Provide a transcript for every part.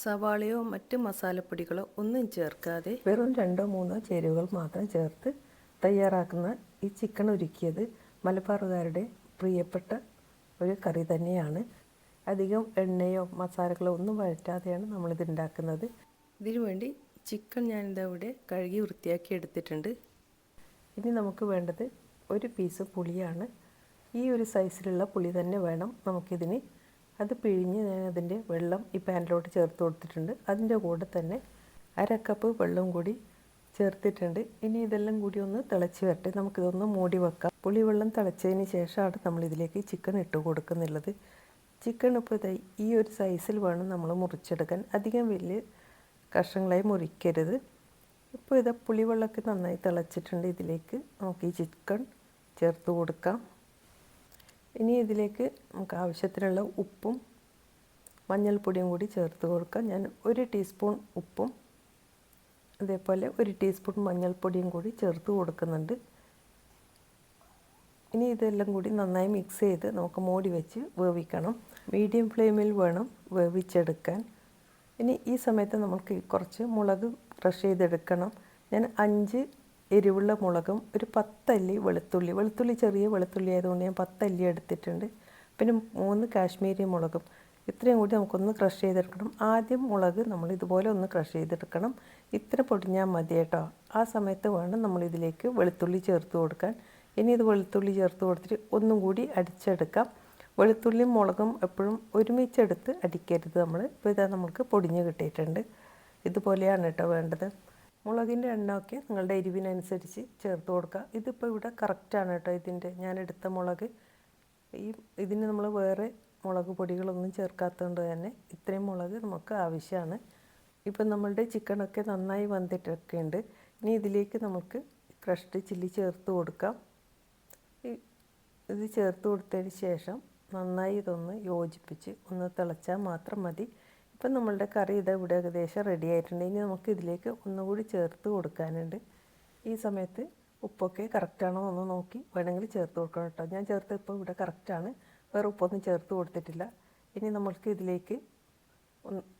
സവാളയോ മറ്റ് മസാലപ്പൊടികളോ ഒന്നും ചേർക്കാതെ വെറും രണ്ടോ മൂന്നോ ചേരുവകൾ മാത്രം ചേർത്ത് തയ്യാറാക്കുന്ന ഈ ചിക്കൻ ഒരുക്കിയത് മലബാറുകാരുടെ പ്രിയപ്പെട്ട ഒരു കറി തന്നെയാണ്. അധികം എണ്ണയോ മസാലകളോ ഒന്നും വഴറ്റാതെയാണ് നമ്മളിത് ഉണ്ടാക്കുന്നത്. ഇതിനുവേണ്ടി ചിക്കൻ ഞാനിതാ ഇവിടെ കഴുകി വൃത്തിയാക്കി എടുത്തിട്ടുണ്ട്. ഇനി നമുക്ക് വേണ്ടത് ഒരു പീസ് പുളിയാണ്. ഈ ഒരു സൈസിലുള്ള പുളി തന്നെ വേണം നമുക്കിതിന് അത് പിഴിഞ്ഞ് ഞാൻ അതിന്റെ വെള്ളം ഈ പാനിലോട്ട് ചേർത്ത് കൊടുത്തിട്ടുണ്ട്. അതിന്റെ കൂടെ തന്നെ അര കപ്പ് വെള്ളം കൂടി ചേർത്തിട്ടുണ്ട്. ഇനി ഇതെല്ലാം കൂടി ഒന്ന് തിളച്ച് വരട്ടെ. നമുക്കിതൊന്ന് മൂടി വെക്കാം. പുളിവെള്ളം തിളച്ചതിന് ശേഷമാണ് നമ്മളിതിലേക്ക് ചിക്കൻ ഇട്ട് കൊടുക്കുന്നുള്ളത്. ചിക്കൻ ഇപ്പോൾ ഈ ഒരു സൈസിൽ വേണം നമ്മൾ മുറിച്ചെടുക്കാൻ. അധികം വലിയ കഷ്ണങ്ങളായി മുറിക്കരുത്. ഇപ്പോൾ ഇത് പുളിവെള്ളമൊക്കെ നന്നായി തിളച്ചിട്ടുണ്ട്. ഇതിലേക്ക് നമുക്ക് ഈ ചിക്കൻ ചേർത്ത് കൊടുക്കാം. ഇനി ഇതിലേക്ക് നമുക്ക് ആവശ്യത്തിനുള്ള ഉപ്പും മഞ്ഞൾപ്പൊടിയും കൂടി ചേർത്ത് കൊടുക്കാം. ഞാൻ ഒരു ടീസ്പൂൺ ഉപ്പും അതേപോലെ ഒരു ടീസ്പൂൺ മഞ്ഞൾപ്പൊടിയും കൂടി ചേർത്ത് കൊടുക്കുന്നുണ്ട്. ഇനി ഇതെല്ലാം കൂടി നന്നായി മിക്സ് ചെയ്ത് നമുക്ക് മൂടി വെച്ച് വേവിക്കണം. മീഡിയം ഫ്ലെയിമിൽ വേണം വേവിച്ചെടുക്കാൻ. ഇനി ഈ സമയത്ത് നമുക്ക് കുറച്ച് മുളക് ക്രഷ് ചെയ്തെടുക്കണം. ഞാൻ അഞ്ച് എരിവുള്ള മുളകും ഒരു പത്തല്ലി വെളുത്തുള്ളി. വെളുത്തുള്ളി ചെറിയ വെളുത്തുള്ളി ആയതുകൊണ്ട് ഞാൻ പത്തല്ലി എടുത്തിട്ടുണ്ട്. പിന്നെ മൂന്ന് കാശ്മീരി മുളകും. ഇത്രയും കൂടി നമുക്കൊന്ന് ക്രഷ് ചെയ്തെടുക്കണം. ആദ്യം മുളക് നമ്മൾ ഇതുപോലെ ഒന്ന് ക്രഷ് ചെയ്തെടുക്കണം. ഇത്ര പൊടിഞ്ഞാൽ മതി കേട്ടോ. ആ സമയത്ത് വേണം നമ്മൾ ഇതിലേക്ക് വെളുത്തുള്ളി ചേർത്ത് കൊടുക്കാൻ. ഇനി ഇത് വെളുത്തുള്ളി ചേർത്ത് കൊടുത്തിട്ട് ഒന്നും കൂടി അടിച്ചെടുക്കാം. വെളുത്തുള്ളിയും മുളകും എപ്പോഴും ഒരുമിച്ചെടുത്ത് അടിക്കരുത് നമ്മൾ. ഇപ്പോൾ ഇതാ നമുക്ക് പൊടിഞ്ഞ് കിട്ടിയിട്ടുണ്ട്. ഇതുപോലെയാണ് കേട്ടോ വേണ്ടത്. മുളകിന്റെ എണ്ണമൊക്കെ നിങ്ങളുടെ എരിവിനനുസരിച്ച് ചേർത്ത് കൊടുക്കുക. ഇതിപ്പോൾ ഇവിടെ കറക്റ്റാണ് കേട്ടോ ഇതിന്റെ. ഞാൻ എടുത്ത മുളക്. ഈ ഇതിന് നമ്മൾ വേറെ മുളക് പൊടികളൊന്നും ചേർക്കാത്തതുകൊണ്ട് തന്നെ ഇത്രയും മുളക് നമുക്ക് ആവശ്യമാണ്. ഇപ്പം നമ്മളുടെ ചിക്കനൊക്കെ നന്നായി വന്നിട്ടൊക്കെ ഉണ്ട് ഇനി ഇതിലേക്ക് നമുക്ക് ക്രഷ്ഡ് ചില്ലി ചേർത്ത് കൊടുക്കാം. ഇത് ചേർത്ത് കൊടുത്തതിന് ശേഷം നന്നായി ഇതൊന്ന് യോജിപ്പിച്ച് ഒന്ന് തിളച്ചാൽ മാത്രം മതി. ഇപ്പം നമ്മളുടെ കറി ഇത് ഇവിടെ ഏകദേശം റെഡി ആയിട്ടുണ്ട്. ഇനി നമുക്ക് ഇതിലേക്ക് ഒന്നുകൂടി ചേർത്ത് കൊടുക്കാനുണ്ട്. ഈ സമയത്ത് ഉപ്പൊക്കെ കറക്റ്റാണോ എന്ന് നോക്കി വേണമെങ്കിൽ ചേർത്ത് കൊടുക്കണം കേട്ടോ. ഞാൻ ചേർത്ത് ഇപ്പോൾ ഇവിടെ കറക്റ്റാണ് വേറെ ഉപ്പൊന്നും ചേർത്ത് കൊടുത്തിട്ടില്ല. ഇനി നമ്മൾക്ക് ഇതിലേക്ക്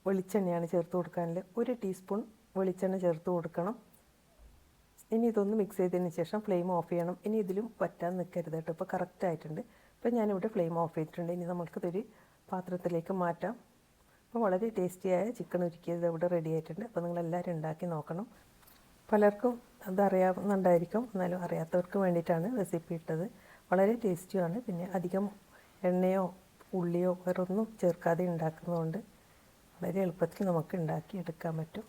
വെളിച്ചെണ്ണയാണ് ചേർത്ത് കൊടുക്കാനുള്ളത്. ഒരു ടീസ്പൂൺ വെളിച്ചെണ്ണ ചേർത്ത് കൊടുക്കണം. ഇനി ഇതൊന്ന് മിക്സ് ചെയ്തതിന് ശേഷം ഫ്ലെയിം ഓഫ് ചെയ്യണം. ഇനി ഇതിലും പറ്റാൻ നിൽക്കരുത് കേട്ടോ. ഇപ്പോൾ കറക്റ്റ് ആയിട്ടുണ്ട്. ഇപ്പോൾ ഞാനിവിടെ ഫ്ലെയിം ഓഫ് ചെയ്തിട്ടുണ്ട്. ഇനി നമ്മൾക്കിതൊരു പാത്രത്തിലേക്ക് മാറ്റാം. അപ്പോൾ വളരെ ടേസ്റ്റിയായ ചിക്കൻ ഒരുക്കിയത് ഇവിടെ റെഡി ആയിട്ടുണ്ട്. അപ്പോൾ നിങ്ങളെല്ലാവരും ഉണ്ടാക്കി നോക്കണം. പലർക്കും അതറിയാവുന്നുണ്ടായിരിക്കും എന്നാലും അറിയാത്തവർക്ക് വേണ്ടിയിട്ടാണ് റെസിപ്പി ഇട്ടത്. വളരെ ടേസ്റ്റിയാണ് പിന്നെ അധികം എണ്ണയോ ഉള്ളിയോ വേറെ ഒന്നും ചേർക്കാതെ ഉണ്ടാക്കുന്നതുകൊണ്ട് വളരെ എളുപ്പത്തിൽ നമുക്ക് ഉണ്ടാക്കി എടുക്കാൻ പറ്റും.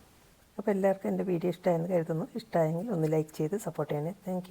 അപ്പോൾ എല്ലാവർക്കും എന്റെ വീഡിയോ ഇഷ്ടമായെന്ന് കരുതുന്നു. ഇഷ്ടമായെങ്കിൽ ഒന്ന് ലൈക്ക് ചെയ്ത് സപ്പോർട്ട് ചെയ്യണേ. താങ്ക്